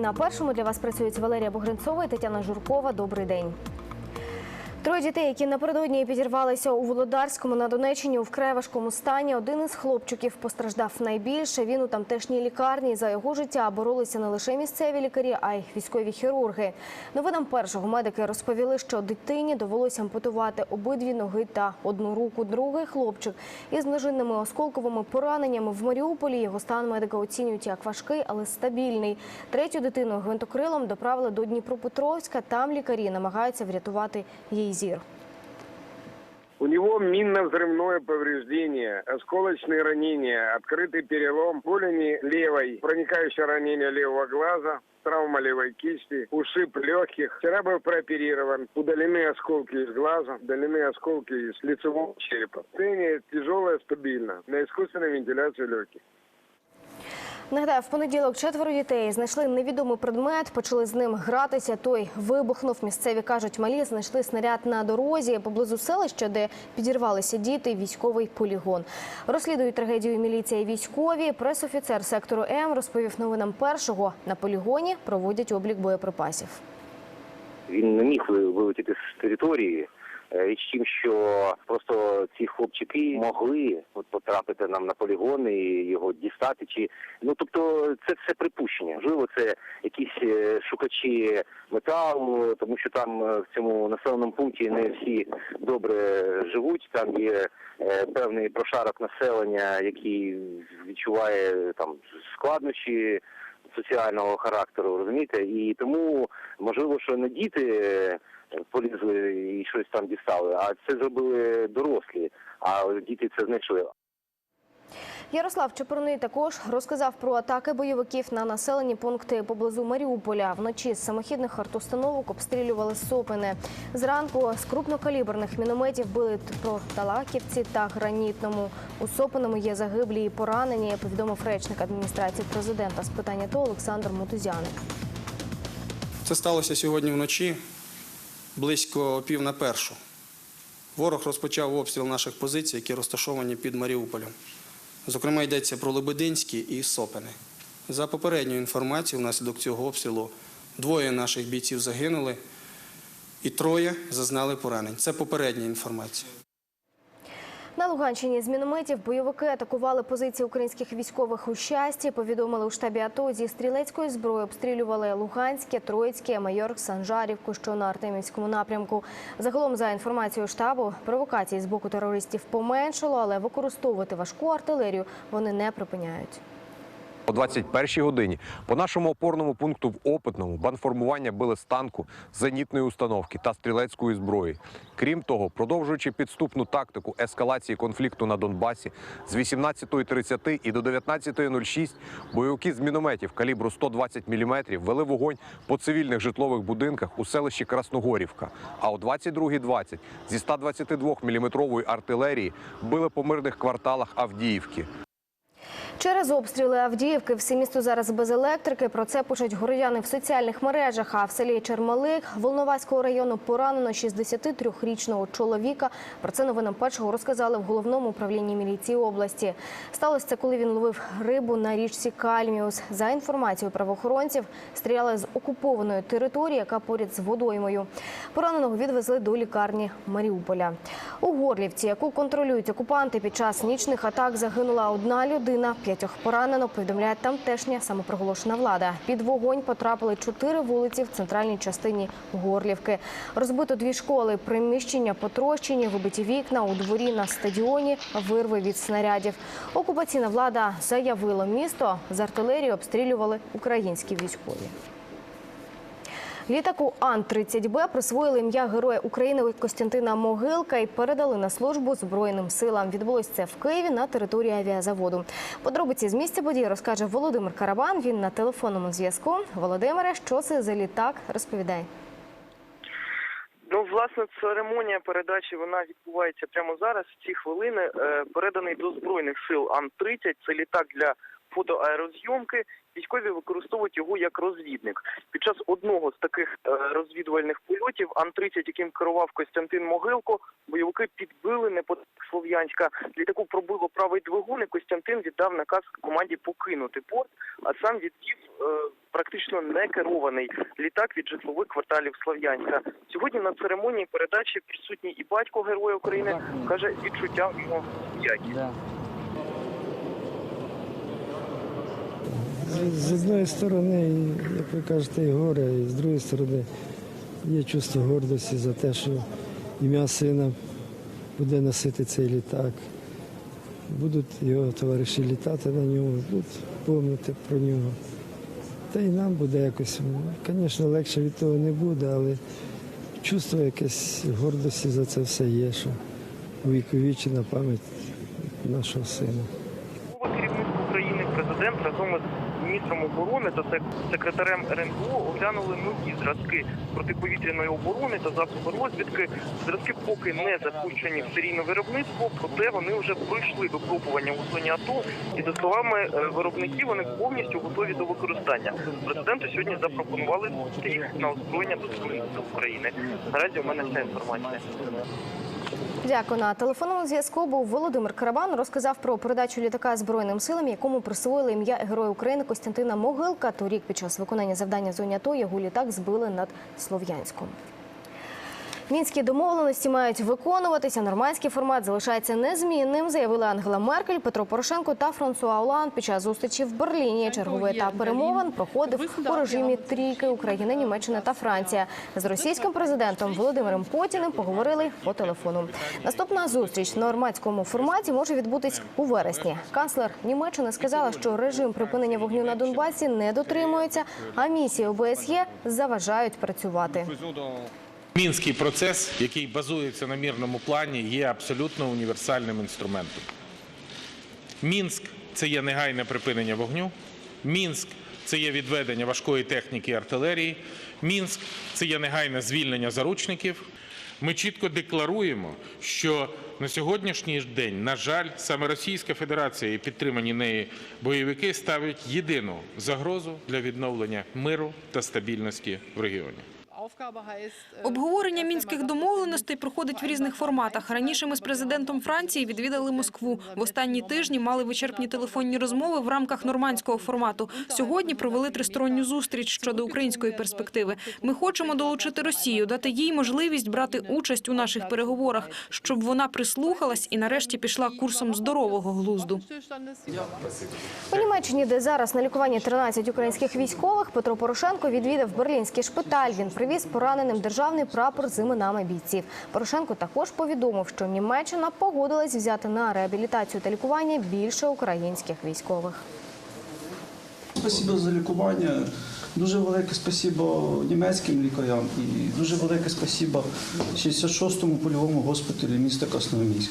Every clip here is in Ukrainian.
на першому для вас працюють Валерія Богринцова і Тетяна Журкова. Добрий день. Троє дітей, які напередодні підірвалися у Володарському на Донеччині у важкому стані. Один із хлопчиків постраждав найбільше. Він у тамтешній лікарні за його життя боролися не лише місцеві лікарі, а й військові хірурги. Новинам першого медики розповіли, що дитині довелося ампутувати обидві ноги та одну руку. Другий хлопчик із множинними осколковими пораненнями в Маріуполі. Його стан медика оцінюють як важкий, але стабільний. Третю дитину гвинтокрилом доправили до Дніпропетровська. Там лікарі намагаються врятувати її зір. У него минно-взрывное повреждение, осколочные ранения, открытый перелом голени левой, проникающее ранение левого глаза, травма левой кисти, ушиб легких. Вчера был прооперирован, удалены осколки из глаза, удалены осколки из лицевого черепа. Состояние тяжелое, стабильно, на искусственной вентиляции легких. Нагадаю, в понеділок четверо дітей знайшли невідомий предмет, почали з ним гратися. Той вибухнув. Місцеві кажуть, малі знайшли снаряд на дорозі поблизу селища, де підірвалися діти. Військовий полігон. Розслідують трагедію міліція і військові. Пресофіцер сектору М розповів новинам першого. На полігоні проводять облік боєприпасів. Він не міг ви- вилетіти з території. Е, Річ в тім, що просто ці хлопчики могли от потрапити нам на полігон і його дістати. Чи ну тобто, це все припущення. Можливо, це якісь е, шукачі металу, тому що там е, в цьому населеному пункті не всі добре живуть. Там є е, певний прошарок населення, який відчуває там складнощі соціального характеру, розумієте? І тому можливо, що не діти е, полізли і щось там дістали, а це зробили дорослі, а діти це знайшли. Ярослав Чепурний також розказав про атаки бойовиків на населені пункти поблизу Маріуполя. Вночі з самохідних артустановок обстрілювали сопини. Зранку з крупнокаліберних мінометів били про Талаківці та Гранітному. У Сопиному є загиблі і поранені, повідомив речник адміністрації президента з питання ТО Олександр Мотузяник. Це сталося сьогодні вночі, близько пів на першу. Ворог розпочав обстріл наших позицій, які розташовані під Маріуполем. Зокрема, йдеться про Лебединські і Сопини. За попередньою інформацією, внаслідок цього обстрілу двоє наших бійців загинули і троє зазнали поранень. Це попередня інформація. На Луганщині з мінометів бойовики атакували позиції українських військових у щасті. Повідомили у штабі АТО зі стрілецької зброї обстрілювали Луганське, Троїцьке, Майорк, Санжарівку, що на Артемівському напрямку. Загалом, за інформацією штабу, провокації з боку терористів поменшало, але використовувати важку артилерію вони не припиняють. О 21-й годині по нашому опорному пункту в Опитному банформування били з танку, зенітної установки та стрілецької зброї. Крім того, продовжуючи підступну тактику ескалації конфлікту на Донбасі, з 18.30 і до 19.06 бойовики з мінометів калібру 120 мм вели вогонь по цивільних житлових будинках у селищі Красногорівка. А о 22.20 зі 122 мм артилерії били по мирних кварталах Авдіївки. Через обстріли Авдіївки все місто зараз без електрики. Про це пишуть городяни в соціальних мережах. А в селі Чермалик Волноваського району поранено 63-річного чоловіка. Про це новинам першого розказали в головному управлінні міліції області. Сталося це, коли він ловив рибу на річці Кальміус. За інформацією правоохоронців, стріляли з окупованої території, яка поряд з водоймою. Пораненого відвезли до лікарні Маріуполя. У Горлівці, яку контролюють окупанти, під час нічних атак загинула одна людина. П'ятьох поранено, повідомляє тамтешня самопроголошена влада. Під вогонь потрапили чотири вулиці в центральній частині Горлівки. Розбито дві школи, приміщення потрощені, вибиті вікна у дворі на стадіоні, вирви від снарядів. Окупаційна влада заявила місто з артилерії обстрілювали українські військові. Літаку Ан-30Б присвоїли ім'я Героя України Костянтина Могилка і передали на службу Збройним силам. Відбулось це в Києві на території авіазаводу. Подробиці з місця події розкаже Володимир Карабан. Він на телефонному зв'язку. Володимире, що це за літак? Розповідай. Ну, власне, церемонія передачі вона відбувається прямо зараз. В ці хвилини е, переданий до збройних сил Ан-30. Це літак для фотоаерозйомки. Військові використовують його як розвідник. Під час одного з таких е, розвідувальних польотів Ан-30, яким керував Костянтин Могилко, бойовики підбили неподалік Слов'янська. Літаку пробило правий двигун, і Костянтин віддав наказ команді покинути порт, а сам відвів е, практично не керований літак від житлових кварталів Слов'янська. Сьогодні на церемонії передачі присутній і батько Героя України каже, відчуття в нього З- одної сторони, як ви кажете, і горе, і з другої сторони є чувство гордості за те, що ім'я сина буде носити цей літак. Будуть його товариші літати на ньому, будуть пам'ятати про нього. Та й нам буде якось, звісно, легше від того не буде, але чувство якесь гордості за це все є, що увіковічена пам'ять нашого сина. Голова керівництва України, президент разом із міністром оборони та секретарем РНБО оглянули нові зразки протиповітряної оборони та засоби розвідки. Зразки поки не запущені в серійне виробництво, проте вони вже пройшли випробування у зоні АТО. І за словами е, виробників, вони повністю готові до використання. Президенту сьогодні запропонували їх на озброєння до України. Наразі у мене вся інформація. Дякую. На телефонному зв'язку був Володимир Карабан. Розказав про передачу літака Збройним силам, якому присвоїли ім'я Героя України Костянтина Могилка. Торік під час виконання завдання в зоні АТО його літак збили над Слов'янськом. Мінські домовленості мають виконуватися. Нормандський формат залишається незмінним, заявили Ангела Меркель, Петро Порошенко та Франсуа Оланд під час зустрічі в Берліні. Черговий етап перемовин проходив у режимі трійки України, Німеччина та Франція. З російським президентом Володимиром Путіним поговорили по телефону. Наступна зустріч в нормандському форматі може відбутись у вересні. Канцлер Німеччини сказала, що режим припинення вогню на Донбасі не дотримується, а місії ОБСЄ заважають працювати. Мінський процес, який базується на мирному плані, є абсолютно універсальним інструментом. Мінськ це є негайне припинення вогню. Мінськ це є відведення важкої техніки і артилерії. Мінськ це є негайне звільнення заручників. Ми чітко декларуємо, що на сьогоднішній день, на жаль, саме Російська Федерація і підтримані нею бойовики ставлять єдину загрозу для відновлення миру та стабільності в регіоні. Обговорення мінських домовленостей проходить в різних форматах. Раніше ми з президентом Франції відвідали Москву. В останні тижні мали вичерпні телефонні розмови в рамках нормандського формату. Сьогодні провели тристоронню зустріч щодо української перспективи. Ми хочемо долучити Росію, дати їй можливість брати участь у наших переговорах, щоб вона прислухалась і нарешті пішла курсом здорового глузду. У Німеччині, де зараз на лікуванні 13 українських військових, Петро Порошенко відвідав берлінський шпиталь. Він привіз пораненим державний прапор з іменами бійців. Порошенко також повідомив, що Німеччина погодилась взяти на реабілітацію та лікування більше українських військових. Спасибо за лікування. Дуже велике спасибо німецьким лікарям і дуже велике спасибо 66-му польовому госпіталі міста Красноармійськ.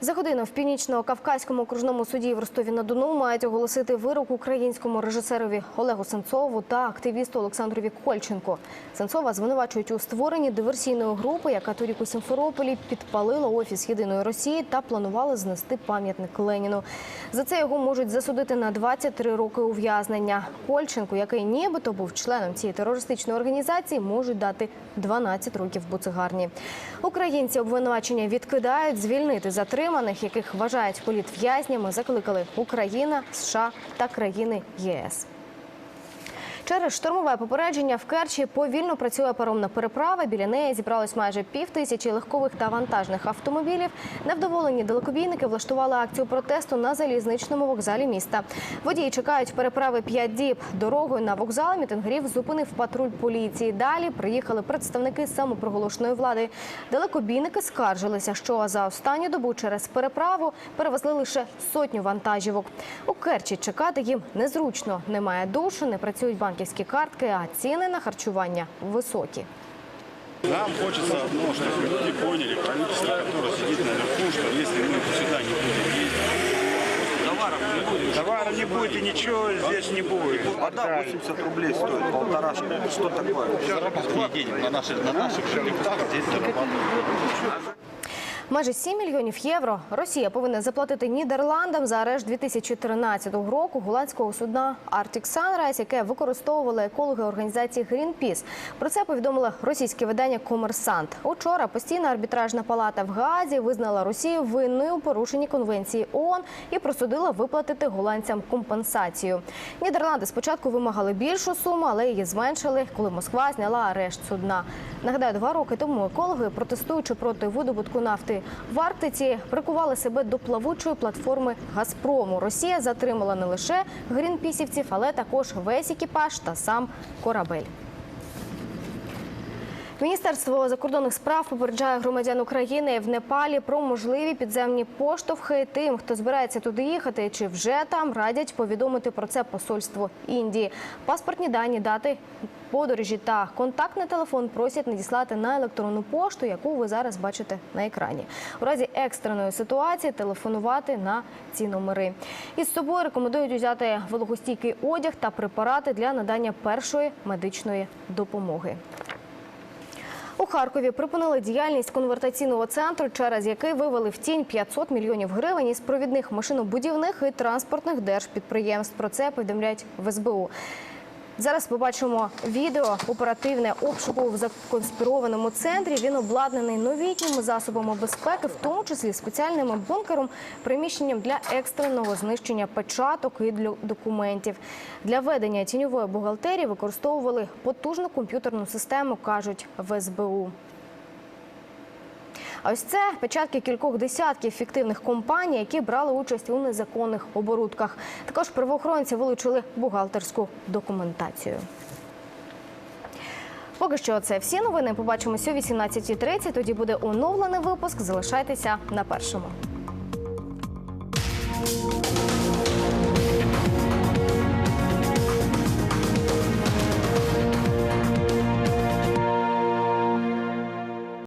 За годину в північно-кавказькому окружному суді в Ростові-на-Дону мають оголосити вирок українському режисерові Олегу Сенцову та активісту Олександрові Кольченко. Сенцова звинувачують у створенні диверсійної групи, яка торік у Сімферополі підпалила офіс єдиної Росії та планувала знести пам'ятник Леніну. За це його можуть засудити на 23 роки ув'язнення. Кольченку, який нібито був членом цієї терористичної організації, можуть дати 12 років буцегарні. Українці обвинувачення відкидають звільнити затриманих, яких вважають політв'язнями, закликали Україна, США та країни ЄС. Через штормове попередження в Керчі повільно працює паромна переправа. Біля неї зібралось майже пів тисячі легкових та вантажних автомобілів. Невдоволені далекобійники влаштували акцію протесту на залізничному вокзалі міста. Водії чекають переправи п'ять діб. Дорогою на вокзал мітингарів зупинив патруль поліції. Далі приїхали представники самопроголошеної влади. Далекобійники скаржилися, що за останню добу через переправу перевезли лише сотню вантажівок. У Керчі чекати їм незручно. Немає душу, не працюють банківські картки, а ціни на харчування високі. Нам хочется одно, чтобы люди поняли, правительство, которое сидит наверху, что если мы сюда не будем ездить, товаров не будет. Товара не будет и ничего здесь не будет. Вода 80 рублей стоит, полторашка. Что такое? Заработать денег на наших, на наших же лифтах здесь зарабатывать. Майже 7 мільйонів євро Росія повинна заплатити Нідерландам за арешт 2013 року голландського судна Arctic Sunrise, яке використовували екологи організації Greenpeace. Про це повідомило російське видання Комерсант. Учора постійна арбітражна палата в Гаазі визнала Росію винною у порушенні конвенції ООН і просудила виплатити голландцям компенсацію. Нідерланди спочатку вимагали більшу суму, але її зменшили, коли Москва зняла арешт судна. Нагадаю, два роки тому екологи, протестуючи проти видобутку нафти в Арктиці, прикували себе до плавучої платформи Газпрому. Росія затримала не лише грінпісівців, але також весь екіпаж та сам корабель. Міністерство закордонних справ попереджає громадян України в Непалі про можливі підземні поштовхи. Тим, хто збирається туди їхати, чи вже там радять повідомити про це посольство Індії. Паспортні дані, дати подорожі та контактний телефон просять надіслати на електронну пошту, яку ви зараз бачите на екрані. У разі екстреної ситуації телефонувати на ці номери. Із собою рекомендують взяти вологостійкий одяг та препарати для надання першої медичної допомоги. У Харкові припинили діяльність конвертаційного центру, через який вивели в тінь 500 мільйонів гривень із провідних машинобудівних і транспортних держпідприємств. Про це повідомляють в СБУ. Зараз побачимо відео оперативне обшуку в законспірованому центрі. Він обладнаний новітніми засобами безпеки, в тому числі спеціальним бункером, приміщенням для екстреного знищення печаток і для документів. Для ведення тіньової бухгалтерії використовували потужну комп'ютерну систему, кажуть в СБУ. А ось це печатки кількох десятків фіктивних компаній, які брали участь у незаконних оборудках. Також правоохоронці вилучили бухгалтерську документацію. Поки що це всі новини. Побачимося о 18.30. Тоді буде оновлений випуск. Залишайтеся на першому.